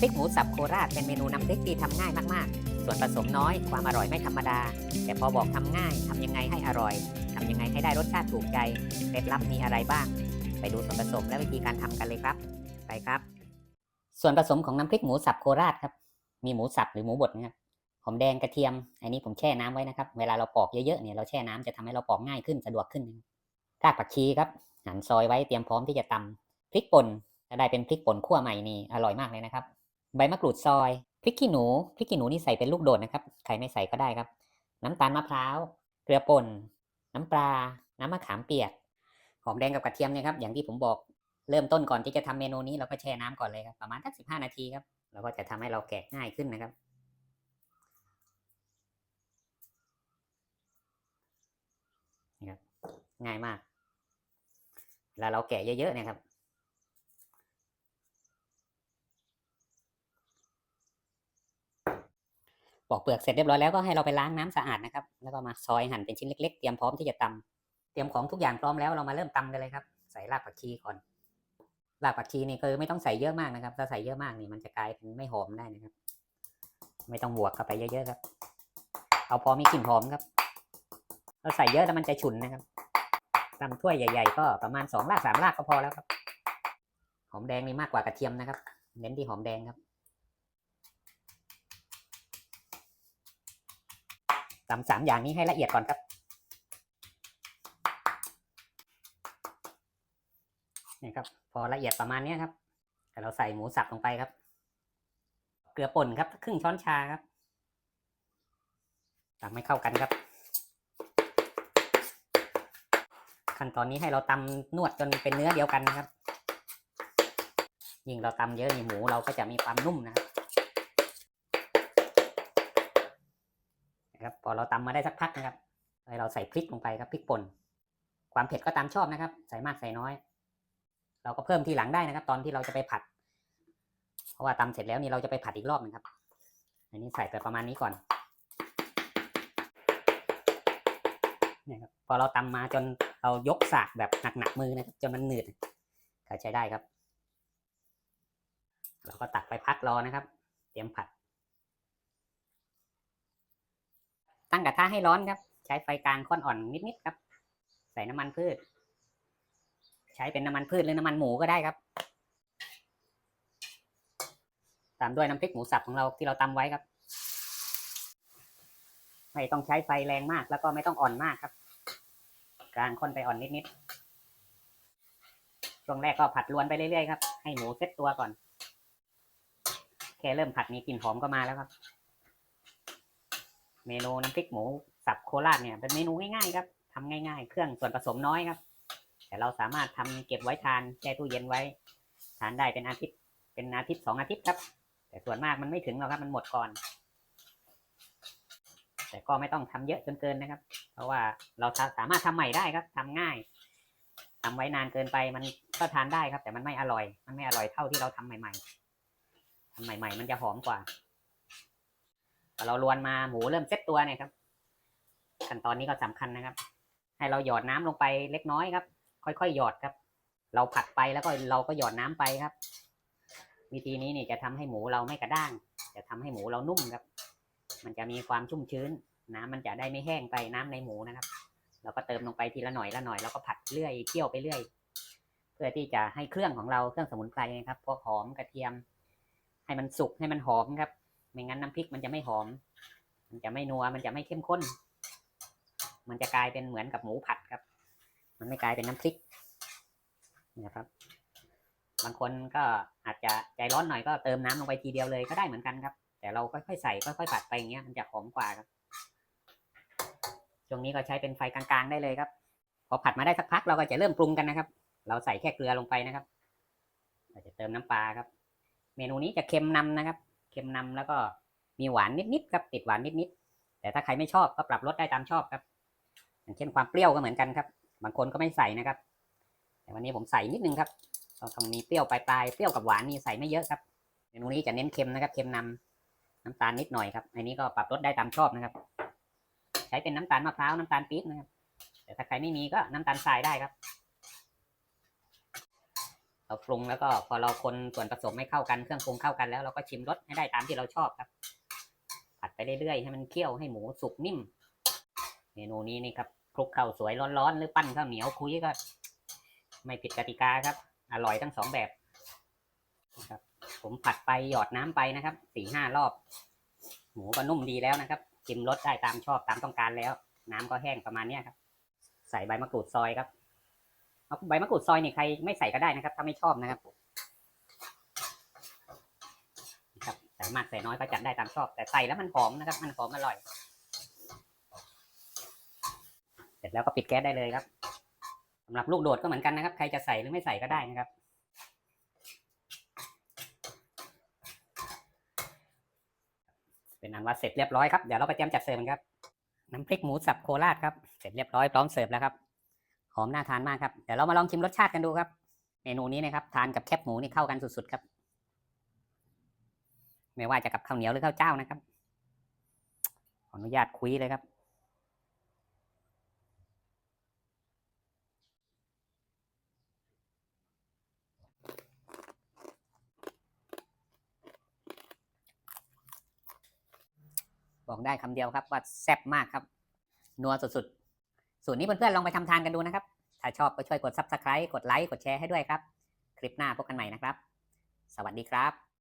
พริกหมูสับโคราชเป็นเมนูน้ำพริกที่ทำง่ายมากๆ ส่วนผสมน้อยความอร่อยไม่ธรรมดา แต่พอบอกทำง่ายทำยังไงให้อร่อยทำยังไงให้ได้รสชาติถูกใจเคล็ดลับมีอะไรบ้าง ไปดูส่วนผสมและวิธีการทำกันเลยครับ ไปครับ ส่วนผสมของน้ำพริกหมูสับโคราชครับ มีหมูสับหรือหมูบดนะครับหอมแดงกระเทียม อันนี้ผมแช่น้ำไว้นะครับ เวลาเราปอกเยอะๆเนี่ยเราแช่น้ำจะทำให้เราปอกง่ายขึ้นสะดวกขึ้นนะครับรากผักชีครับหั่นซอยไว้เตรียมพร้อมที่จะตำพริกป่นถ้าได้เป็นพริกป่นขั่วใหม่นี่อร่อยมากเลยนะครับ ใบมะกรูดซอยพริกขี้หนูพริกขี้หนูนี่ใส่เป็นลูกโดดนะครับใครไม่ใส่ก็ได้ครับ น้ำตาลมะพร้าวเกลือป่นน้ำปลา น้ำมะขามเปียก หอมแดงกับกระเทียมเนี่ยครับอย่างที่ผมบอกเริ่มต้นก่อนที่จะทำเมนูนี้เราก็แช่น้ำก่อนเลยครับประมาณสักสิบห้านาทีครับเราก็จะทำให้เราแกะง่ายขึ้นนะครับ ง่ายมากเวลาเราแกะเยอะๆเนี่ยครับ ปอกเปลือกเสร็จเรียบร้อยแล้วก็ให้เราไปล้างน้ำสะอาดนะครับ แล้วก็มาซอยหั่นเป็นชิ้นเล็กๆ เตรียมพร้อมที่จะตำเตรียมของทุกอย่างพร้อมแล้วเรามาเริ่มตำกันเลยครับ ใส่รากผักชีก่อน รากผักชีนี่คือไม่ต้องใส่เยอะมากนะครับ ถ้าใส่เยอะมากนี่มันจะกลายเป็นไม่หอมได้นะครับ ไม่ต้องบวกเข้าไปเยอะๆครับ เอาพอมีกลิ่นหอมครับ เราใส่เยอะแล้วมันจะฉุนนะครับตำถ้วยใหญ่ ๆ ก็ประมาณสองรากสามรากก็พอแล้วครับ หอมแดงนี่มากกว่ากระเทียมนะครับ เน้นที่หอมแดงครับ ตำสามอย่างนี้ให้ละเอียดก่อนครับนี่ครับ พอละเอียดประมาณนี้ครับแต่เราใส่หมูสับลงไปครับ เกลือป่นครับครึ่งช้อนชาครับตำให้เข้ากันครับ ขั้นตอนนี้ให้เราตำนวดจนเป็นเนื้อเดียวกันนะครับ ยิ่งเราตำเยอะนี่หมูเราก็จะมีความนุ่มนะครับ นะครับ พอเราตำมาได้สักพักนะครับเราใส่พริกลงไปครับพริกป่น ความเผ็ดก็ตามชอบนะครับ ใส่มากใส่น้อย เราก็เพิ่มทีหลังได้นะครับ ตอนที่เราจะไปผัด เพราะว่าตำเสร็จแล้วนี่เราจะไปผัดอีกรอบหนึงครับ อันนี้ใส่ไปประมาณนี้ก่อนเนี่ยครับพอเราตำมาจนเรายกสากแบบหนักๆมือนะครับจนมันหนืดก็ใช้ได้ครับ เราก็ตักไปพักรอนะครับ เตรียมผัด ตั้งกระทะให้ร้อนครับ ใช้ไฟกลางค่อนอ่อนนิดๆครับ ใส่น้ำมันพืช ใช้เป็นน้ำมันพืชหรือน้ำมันหมูก็ได้ครับ ตามด้วยน้ำพริกหมูสับของเราที่เราตำไว้ครับ ไม่ต้องใช้ไฟแรงมากแล้วก็ไม่ต้องอ่อนมากครับ กลางค่อนไปอ่อนนิดๆช่วงแรกก็ผัดลวนไปเรื่อยๆครับให้หมูเซ็ตตัวก่อนแค่เริ่มผัดนี้กลิ่นหอมก็มาแล้วครับ เมนูน้ำพริกหมูสับโคราชเนี่ยเป็นเมนูง่ายๆครับทำง่าย ๆ เครื่องส่วนผสมน้อยครับ แต่เราสามารถทำเก็บไว้ทานแช่ตู้เย็นไว้ ทานได้เป็นอาทิตย์ เป็นอาทิตย์สองอาทิตย์ครับ แต่ส่วนมากมันไม่ถึงหรอกครับ มันหมดก่อน แต่ก็ไม่ต้องทำเยอะจนเกินนะครับ เพราะว่าเราสามารถทำใหม่ได้ครับทำง่ายทำไว้นานเกินไปมันก็ทานได้ครับ แต่มันไม่อร่อย มันไม่อร่อยเท่าที่เราทำใหม่ ๆทำใหม่ ๆ มันจะหอมกว่า เราลวนมาหมูเริ่มเซ็ตตัวเนี่ยครับขั้นตอนนี้ก็สำคัญนะครับ ให้เราหยอดน้ำลงไปเล็กน้อยครับ ค่อยๆหยอดครับ เราผัดไปแล้วก็เราก็หยอดน้ำไปครับ วิธีนี้นี่จะทำให้หมูเราไม่กระด้าง จะทำให้หมูเรานุ่มครับ มันจะมีความชุ่มชื้น น้ำมันจะได้ไม่แห้งไปน้ำในหมูนะครับ เราก็เติมลงไปทีละหน่อยละหน่อยแล้วก็ผัดเรื่อยเคี่ยวไปเรื่อย เพื่อที่จะให้เครื่องของเราเครื่องสมุนไพรนะครับพวกหอมกระเทียม ให้มันสุกให้มันหอมครับ ไม่งั้นน้ำพริกมันจะไม่หอม มันจะไม่นัว มันจะไม่เข้มข้น มันจะกลายเป็นเหมือนกับหมูผัดครับ มันไม่กลายเป็นน้ำพริกนะครับ บางคนก็อาจจะใจร้อนหน่อยก็เติมน้ำลงไปทีเดียวเลยก็ได้เหมือนกันครับ แต่เราค่อยๆใส่ค่อยๆผัดไปอย่างเงี้ยมันจะหอมกว่าครับช่วงนี้ก็ใช้เป็นไฟกลางๆได้เลยครับพอผัดมาได้สักพักเราก็จะเริ่มปรุงกันนะครับ เราใส่แค่เกลือลงไปนะครับเราจะเติมน้ำปลาครับ เมนูนี้จะเค็มนำนะครับ ค็มนำแล้วก็มีหวานนิดๆครับติดหวานนิดๆแต่ถ้าใครไม่ชอบก็ปรับลดได้ตามชอบครับ อย่างเช่นความเปรี้ยวก็เหมือนกันครับ บางคนก็ไม่ใส่นะครับ แต่วันนี้ผมใส่นิดนึงครับเราต้องมีเปรี้ยวปลายๆเปรี้ยวกับหวานนี่ใส่ไม่เยอะครับเมนูนี้จะเน้นเค็มนะครับเค็มนำน้ำตาลนิดหน่อยครับอันนี้ก็ปรับลดได้ตามชอบนะครับ ใช้เป็นน้ำตาลมะพร้าวน้ำตาลปี๊บนะครับ แต่ถ้าใครไม่มีก็น้ำตาลทรายได้ครับ เราปรุงแล้วก็พอเราคนส่วนผสมให้เข้ากันเครื่องปรุงเข้ากันแล้วเราก็ชิมรสให้ได้ตามที่เราชอบครับ ผัดไปเรื่อยๆให้มันเคี่ยวให้หมูสุกนิ่ม เมนูนี้นี่ครับคลุกข้าวสวยร้อนๆหรือปั้นข้าวเหนียวคุยก็ไม่ผิดกติกาครับ อร่อยทั้งสองแบบนะครับ ผมผัดไปหยอดน้ำไปนะครับสี่ห้ารอบ หมูก็นุ่มดีแล้วนะครับชิมรสได้ตามชอบตามต้องการแล้ว น้ำก็แห้งประมาณเนี้ยครับ ใส่ใบมะกรูดซอยครับ ใบมะกรูดซอยเนี่ยใครไม่ใส่ก็ได้นะครับ ถ้าไม่ชอบนะครับครับใส่มากใส่น้อยก็จัดได้ตามชอบ แต่ใส่แล้วมันหอมนะครับ มันหอมอร่อย เสร็จแล้วก็ปิดแก๊สได้เลยครับสำหรับลูกโดดก็เหมือนกันนะครับ ใครจะใส่หรือไม่ใส่ก็ได้นะครับเป็นอันว่าเสร็จเรียบร้อยครับ เดี๋ยวเราไปเตรียมจัดเสิร์ฟกันครับ น้ำพริกหมูสับโคราชครับ เสร็จเรียบร้อยพร้อมเสิร์ฟแล้วครับ อมน่าทานมากครับ เดี๋ยวเรามาลองชิมรสชาติกันดูครับ เมนูนี้นะครับ ทานกับแคบหมูนี่เข้ากันสุดๆครับ ไม่ว่าจะกับข้าวเหนียวหรือข้าวเจ้านะครับ ขออนุญาตคุยเลยครับ บอกได้คำเดียวครับว่าแซ่บมากครับ นัวสุดๆ สูตรนี้เพื่อนๆลองไปทำทานกันดูนะครับ ถ้าชอบก็ช่วยกด subscribe กดไลค์กดแชร์ให้ด้วยครับ คลิปหน้าพบกันใหม่นะครับ สวัสดีครับ